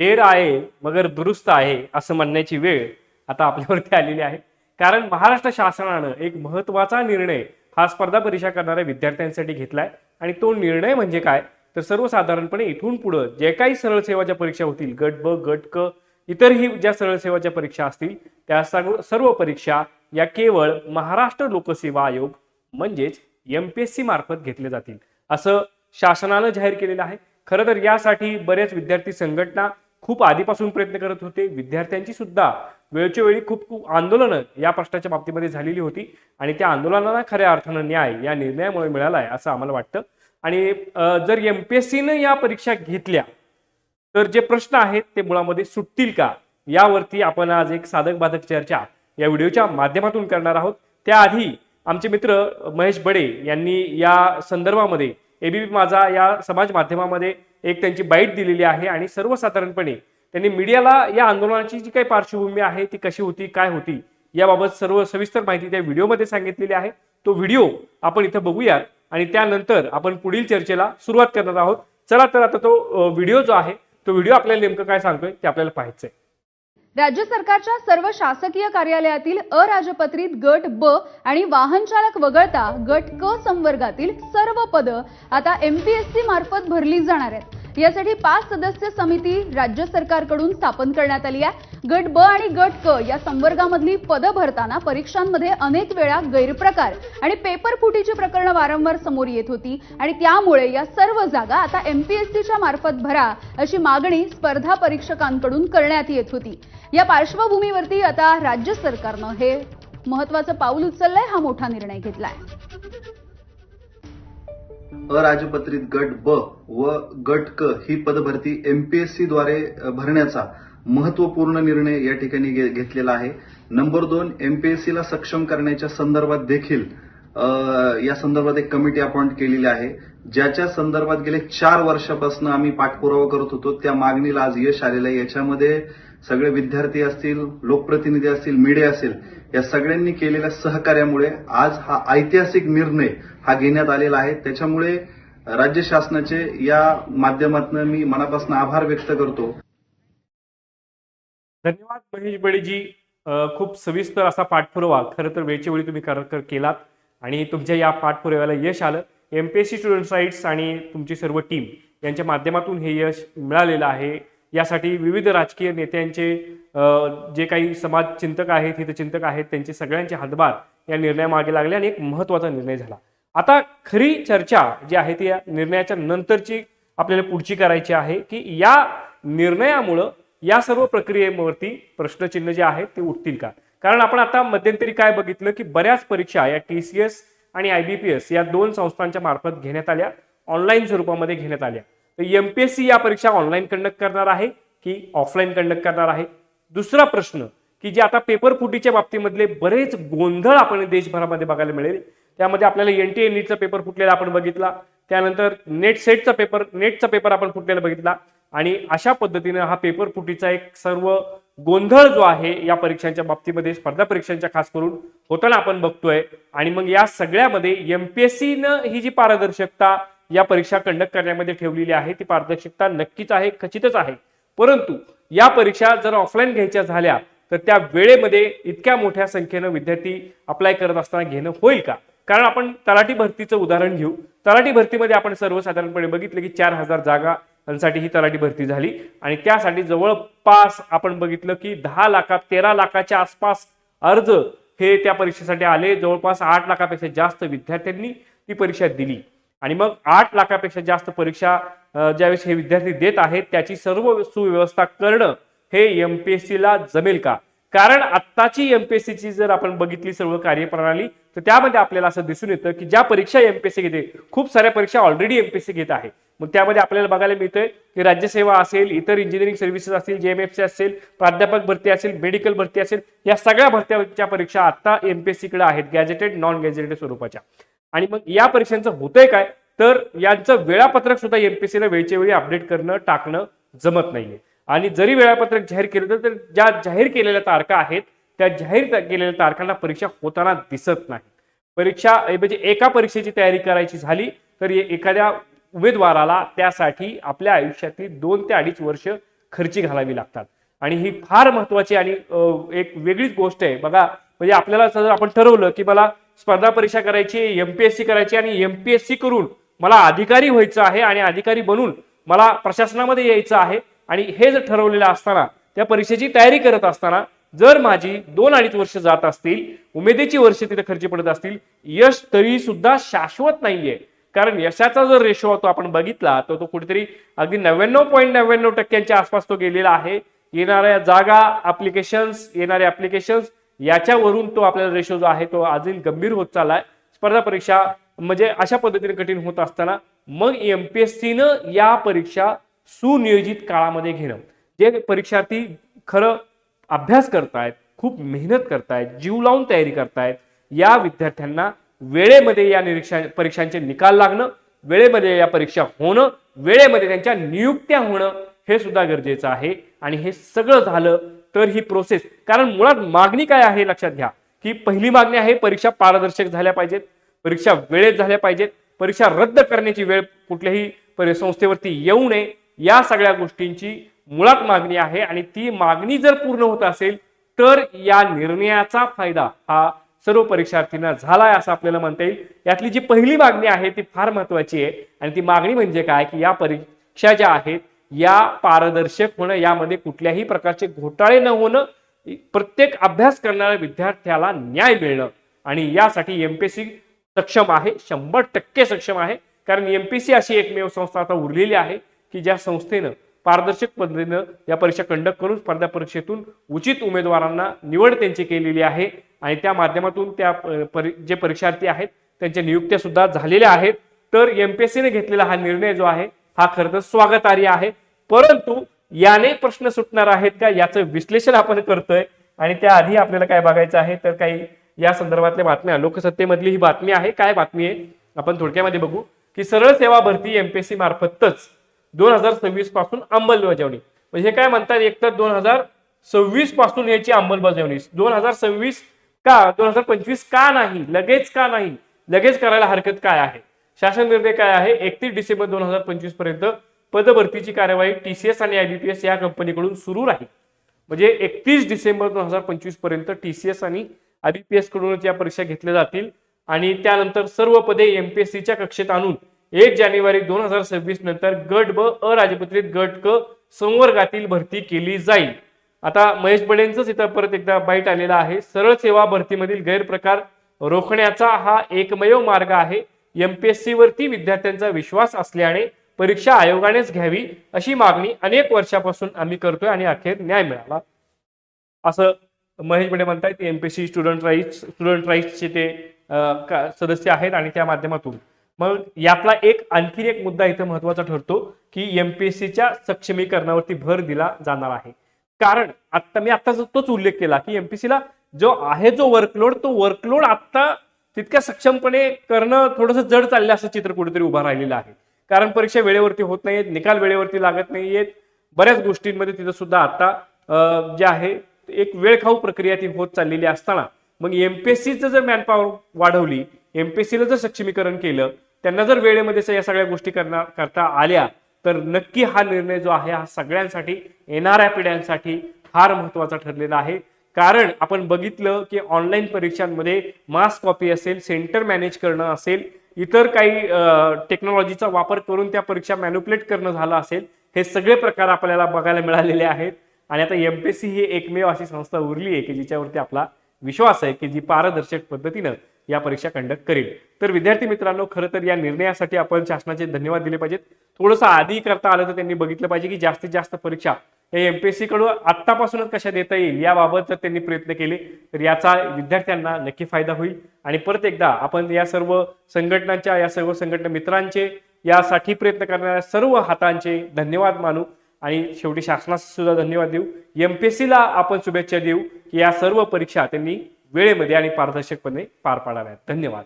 देर आहे मगर दुरुस्त आहे असं म्हणण्याची वेळ आता आपल्यावरती आलेली आहे. कारण महाराष्ट्र शासनानं एक महत्त्वाचा निर्णय हा स्पर्धा परीक्षा करणाऱ्या विद्यार्थ्यांसाठी घेतलाय. आणि तो निर्णय म्हणजे काय? तर सर्वसाधारणपणे इथून पुढं जे काही सरळ सेवाच्या परीक्षा होतील गट ब गट क इतरही ज्या सरळ सेवाच्या परीक्षा असतील त्या सर्व परीक्षा या केवळ महाराष्ट्र लोकसेवा आयोग म्हणजेच एम पी एस सी मार्फत घेतले जातील. असं शासनानं जाहीर केलेलं आहे. खरं तर यासाठी बरेच विद्यार्थी संघटना खूप आधीपासून प्रयत्न करत होते. विद्यार्थ्यांची सुद्धा वेळच्या वेळी खूप खूप आंदोलनं या प्रश्नाच्या बाबतीमध्ये झालेली होती. आणि त्या आंदोलनाला खऱ्या अर्थानं न्याय या निर्णयामुळे मिळाला आहे असं आम्हाला वाटतं. आणि जर एम पी एस सीनं या परीक्षा घेतल्या तर जे प्रश्न आहेत ते मुळामध्ये सुटतील का? यावरती आपण आज एक साधक बाधक चर्चा या व्हिडिओच्या माध्यमातून करणार आहोत. त्याआधी आमचे मित्र महेश बडे यांनी या संदर्भामध्ये एबीपी माझा या समाज माध्यमामध्ये एक त्यांची बाईट दिलेली आहे आणि सर्वसाधारणपणे त्यांनी मीडियाला या आंदोलनाची जी काही पार्श्वभूमी आहे ती कशी होती काय होती याबाबत सर्व सविस्तर माहिती त्या व्हिडिओमध्ये सांगितलेली आहे. तो व्हिडिओ आपण इथं बघूया आणि त्यानंतर आपण पुढील चर्चेला सुरुवात करणार आहोत. चला तर आता तो व्हिडिओ जो आहे तो व्हिडिओ आपल्याला नेमकं काय सांगतोय ते आपल्याला पाहायचंय. राज्य सरकारच्या सर्व शासकीय कार्यालयातील अराजपत्रित गट ब आणि वाहन चालक वगळता गट क संवर्गातील सर्व पदं आता एमपीएससी मार्फत भरली जाणार आहेत. यासाठी पाच सदस्य समिती राज्य सरकारकडून स्थापन करण्यात आली आहे. गट ब आणि गट क या संवर्गामधली पदं भरताना परीक्षांमध्ये अनेक वेळा गैरप्रकार आणि पेपर फुटीची प्रकरणं वारंवार समोर येत होती. आणि त्यामुळे या सर्व जागा आता एमपीएससीच्या मार्फत भरा अशी मागणी स्पर्धा परीक्षकांकडून करण्यात येत होती. या पार्श्वभूमीवरती आता राज्य सरकारनं हे महत्वाचं पाऊल उचललंय हा मोठा निर्णय घेतलाय. अराजपत्रित गट ब व गट क ही पदभरती एमपीएससी द्वारे भरण्याचा महत्त्वपूर्ण निर्णय या ठिकाणी घे- घेतलेला आहे. नंबर दोन एमपीएससीला सक्षम करण्याच्या संदर्भात देखील या संदर्भात एक कमिटी अपॉइंट केलेली आहे. ज्याच्या संदर्भात गेले चार वर्षापासून आम्ही पाठपुरावा करत होतो. त्या मागणीला आज यश आलेलं आहे. याच्यामध्ये सगळे विद्यार्थी असतील लोकप्रतिनिधी असतील मीडिया असेल या सगळ्यांनी केलेल्या सहकार्यामुळे आज हा ऐतिहासिक निर्णय हा घेण्यात आलेला आहे. त्याच्यामुळे राज्य शासनाचे या माध्यमातून मी मनापासून आभार व्यक्त करतो. धन्यवाद महेश बडेजी. खूप सविस्तर असा पाठपुरावा खरं तर वेळच्या वेळी तुम्ही कर केलात आणि तुमच्या या पाठपुराव्याला यश आलं. M P S C student rights आणि तुमची सर्व टीम यांच्या माध्यमातून हे यश मिळालेलं आहे. यासाठी विविध राजकीय नेत्यांचे जे काही समाज चिंतक आहेत हितचिंतक आहेत त्यांचे सगळ्यांचे हातभार या निर्णयामागे लागले आणि एक महत्त्वाचा निर्णय झाला. आता खरी चर्चा जी आहे ती या निर्णयाच्या नंतरची आपल्याला पुढची करायची आहे की या निर्णयामुळं या सर्व प्रक्रियेवरती प्रश्नचिन्ह जे आहेत ते उठतील का? कारण आपण आता मध्यंतरी काय बघितलं की बऱ्याच परीक्षा या टी सी एस आणि आय बी पी एस या दोन संस्थांच्या मार्फत घेण्यात आल्या ऑनलाईन स्वरूपामध्ये घेण्यात आल्या. तर एम पी एस सी या परीक्षा ऑनलाईन कंडक्ट करणार आहे की ऑफलाईन कंडक्ट करणार आहे? दुसरा प्रश्न की जे आता पेपर फुटीच्या बाबतीमधले बरेच गोंधळ आपण देशभरामध्ये बघायला मिळेल त्यामध्ये आपल्याला एन टी ए नीटचा पेपर फुटलेला आपण बघितला त्यानंतर नेट सेटचा पेपर नेटचा पेपर आपण फुटलेला बघितला. आणि अशा पद्धतीनं हा पेपर फुटीचा एक सर्व गोंधळ जो आहे या परीक्षांच्या बाबतीमध्ये स्पर्धा परीक्षांच्या खास करून होताना आपण बघतोय. आणि मग या सगळ्यामध्ये एमपीएससीनं ही जी पारदर्शकता या परीक्षा कंडक्ट करण्यामध्ये ठेवलेली आहे ती पारदर्शकता नक्कीच आहे खचितच आहे. परंतु या परीक्षा जर ऑफलाईन घ्यायच्या झाल्या तर त्या वेळेमध्ये इतक्या मोठ्या संख्येनं विद्यार्थी अप्लाय करत असताना घेणं होईल का? कारण आपण तलाठी भरतीचं उदाहरण घेऊ. तलाठी भरतीमध्ये आपण सर्वसाधारणपणे बघितलं की चार हजार जागा साठी ही तलाठी भरती झाली. आणि त्यासाठी जवळपास आपण बघितलं की दहा लाखात तेरा लाखाच्या आसपास अर्ज हे त्या परीक्षेसाठी आले. जवळपास आठ लाखापेक्षा जास्त विद्यार्थ्यांनी ती परीक्षा दिली. आणि मग आठ लाखापेक्षा जास्त परीक्षा ज्यावेळेस हे विद्यार्थी देत आहेत त्याची सर्व सुव्यवस्था करणं हे यम पी एस सीला जमेल का? कारण आत्ताची एमपीएससी ची जर आपण बघितली सर्व कार्यप्रणाली तर त्यामध्ये आपल्याला असं दिसून येतं की ज्या परीक्षा एमपीएससी घेते खूप साऱ्या परीक्षा ऑलरेडी एमपीएससी घेत आहे. मग त्यामध्ये आपल्याला बघायला मिळतंय की राज्यसेवा असेल इतर इंजिनिअरिंग सर्व्हिसेस असतील जेएमएफसी असेल प्राध्यापक भरती असेल मेडिकल भरती असेल या सगळ्या भरत्याच्या परीक्षा आता एमपीएससी कडे आहेत गॅजेटेड नॉन गॅजेटेड स्वरूपाच्या. आणि मग या परीक्षांचं होतंय काय? तर यांचं वेळापत्रक सुद्धा एमपीएससीला वेळच्या वेळी अपडेट करणं टाकणं जमत नाहीये. आणि जरी वेळापत्रक जाहीर केलं तर- ज्या जाहीर केलेल्या तारखा आहेत त्या जाहीर केलेल्या तारखांना परीक्षा होताना दिसत नाही. परीक्षा म्हणजे एका परीक्षेची तयारी करायची झाली तर एखाद्या उमेदवाराला त्यासाठी आपल्या आयुष्यातली दोन ते अडीच वर्ष खर्ची घालावी लागतात. आणि ही फार महत्वाची आणि एक वेगळीच गोष्ट आहे. बघा म्हणजे आपल्याला जर आपण ठरवलं की मला स्पर्धा परीक्षा करायची एमपीएससी करायची आणि एमपीएससी करून मला अधिकारी व्हायचं आहे आणि अधिकारी बनून मला प्रशासनामध्ये यायचं आहे आणि हे जर ठरवलेलं असताना त्या परीक्षेची तयारी करत असताना जर माझी दोन अडीच वर्ष जात असतील उमेदीची वर्ष तिथे खर्ची पडत असतील यश तरी सुद्धा शाश्वत नाहीये. कारण यशाचा जर रेशो तो आपण बघितला तर तो कुठेतरी अगदी नव्याण्णव पॉईंट नव्याण्णव टक्क्यांच्या आसपास तो गेलेला आहे. येणाऱ्या जागा अप्लिकेशन्स येणारे अप्लिकेशन्स याच्यावरून तो आपल्याला रेशो जो आहे तो अजून गंभीर होत चाललाय. स्पर्धा परीक्षा म्हणजे अशा पद्धतीने कठीण होत असताना मग एमपीएससीनं या परीक्षा सुनियोजित काळामध्ये घेणं. जे परीक्षार्थी खरं अभ्यास करतायत खूप मेहनत करतायत जीव लावून तयारी करतायत या विद्यार्थ्यांना वेळेमध्ये या निरीक्षा परीक्षांचे निकाल लागणं वेळेमध्ये या परीक्षा होणं वेळेमध्ये त्यांच्या नियुक्त्या होणं हे सुद्धा गरजेचं आहे. आणि हे सगळं झालं तर ही प्रोसेस कारण मुळात मागणी काय आहे लक्षात घ्या. की पहिली मागणी आहे परीक्षा पारदर्शक झाल्या पाहिजेत परीक्षा वेळेत झाल्या पाहिजेत परीक्षा रद्द करण्याची वेळ कुठल्याही परिसंस्थेवरती येऊ नये या सगळ्या गोष्टींची मुळात मागणी आहे आणि ती मागणी जर पूर्ण होत असेल तर या निर्णयाचा फायदा हा सर्व परीक्षार्थींना झालाय असं आपल्याला म्हणता येईल. यातली जी पहिली मागणी आहे ती फार महत्वाची आहे आणि ती मागणी म्हणजे काय? की या परीक्षा ज्या आहेत या पारदर्शक होणं यामध्ये कुठल्याही प्रकारचे घोटाळे न होणं प्रत्येक अभ्यास करणाऱ्या विद्यार्थ्याला न्याय मिळणं. आणि यासाठी एमपीसी सक्षम आहे शंभर टक्के सक्षम आहे. कारण एमपीसी अशी एकमेव संस्था आता उरलेली आहे. की ज्या संस्थेनं पारदर्शक पद्धतीनं या परीक्षा कंडक्ट करून स्पर्धा परीक्षेतून उचित उमेदवारांना निवड त्यांची केलेली आहे आणि त्या माध्यमातून त्या परी जे परीक्षार्थी आहेत त्यांच्या नियुक्त्या सुद्धा झालेल्या आहेत. तर एमपीएससीने घेतलेला हा निर्णय जो आहे हा खरं तर स्वागतार्ह आहे. परंतु याने प्रश्न सुटणार आहेत का याचं विश्लेषण आपण करतोय. आणि त्याआधी आपल्याला काय बघायचं आहे तर काही या संदर्भातल्या बातम्या लोकसत्तेमधली ही बातमी आहे. काय बातमी आहे? आपण थोडक्यामध्ये बघू. की सरळ सेवा भरती एमपीएससी मार्फतच दोन हजार सव्वीसपासून अंमलबजावणी. म्हणजे हे काय म्हणतात? एकतर दोन हजार सव्वीसपासून याची अंमलबजावणी. दोन हजार सव्वीस का? दोन हजार पंचवीस का नाही? लगेच का नाही? लगेच करायला हरकत काय आहे? शासन निर्णय काय आहे? एकतीस डिसेंबर दोन हजार पंचवीसपर्यंत पदभरतीची कार्यवाही टीसीएस आणि आयबीपीएस या कंपनीकडून सुरू राहील. म्हणजे एकतीस डिसेंबर दोन हजार पंचवीसपर्यंत टीसीएस आणि आयबीपीएस कडूनच या परीक्षा घेतल्या जातील. आणि त्यानंतर सर्व पदे एमपीएससीच्या कक्षेत आणून एक जानेवारी दोन हजार सव्वीस नंतर गट ब अराजपत्रित गट क संवर्गातील भरती केली जाईल. आता महेश बडेंचंच इथं परत एकदा बाईट आलेला आहे. सरळ सेवा भरतीमधील गैरप्रकार रोखण्याचा हा एकमेव मार्ग आहे. एमपीएससी वरती विद्यार्थ्यांचा विश्वास असल्याने परीक्षा आयोगानेच घ्यावी अशी मागणी अनेक वर्षापासून आम्ही करतोय आणि अखेर न्याय मिळाला. असं महेश बडे म्हणतायत एमपीएससी स्टुडंट राईट्स स्टुडंट राईट्सचे ते सदस्य आहेत आणि त्या माध्यमातून मग यातला एक आणखीन एक मुद्दा इथं महत्त्वाचा ठरतो की एमपीएससीच्या सक्षमीकरणावरती भर दिला जाणार आहे. कारण आता मी आता तोच उल्लेख केला की एमपीसीला जो आहे जो वर्कलोड तो वर्कलोड आता तितक्या सक्षमपणे करणं थोडंसं जड चाललं असं चित्र कुठेतरी उभा राहिलेलं आहे. कारण परीक्षा वेळेवरती होत नाहीयेत निकाल वेळेवरती लागत नाहीयेत. बऱ्याच गोष्टींमध्ये तिथं सुद्धा आता जे आहे एक वेळखाऊ प्रक्रिया ती होत चाललेली असताना मग एमपीएससीचं जर मॅनपॉवर वाढवली एमपीएससीला जर सक्षमीकरण केलं त्यांना जर वेळेमध्ये या सगळ्या गोष्टी करणार करता आल्या तर नक्की हा निर्णय जो आहे हा सगळ्यांसाठी येणाऱ्या पिढ्यांसाठी फार महत्त्वाचा ठरलेला आहे. कारण आपण बघितलं की ऑनलाईन परीक्षांमध्ये मास कॉपी असेल सेंटर मॅनेज करणं असेल इतर काही टेक्नॉलॉजीचा वापर करून त्या परीक्षा मॅन्युप्लेट करणं झालं असेल हे सगळे प्रकार आपल्याला बघायला मिळालेले आहेत. आणि आता एमपीएससी ही एकमेव अशी संस्था उरली आहे की जिच्यावरती आपला विश्वास आहे की जी पारदर्शक पद्धतीनं या परीक्षा कंडक्ट करेल. तर विद्यार्थी मित्रांनो खरं तर या निर्णयासाठी आपण शासनाचे धन्यवाद दिले पाहिजेत. थोडंसं आधी करता आलं तर त्यांनी बघितलं पाहिजे की जास्तीत जास्त परीक्षा हे एमपीएससी कडून आत्तापासूनच कशा देता येईल याबाबत जर त्यांनी प्रयत्न केले तर याचा विद्यार्थ्यांना नक्की फायदा होईल. आणि परत एकदा आपण या सर्व संघटनांच्या या सर्व संघटना मित्रांचे यासाठी प्रयत्न करणाऱ्या सर्व हातांचे धन्यवाद मानू. आणि शेवटी शासनास सुद्धा धन्यवाद देऊ. एमपीएससीला आपण शुभेच्छा देऊ की या सर्व परीक्षा त्यांनी वेळेमध्ये आणि पारदर्शकपणे पार पाडाव्यात धन्यवाद.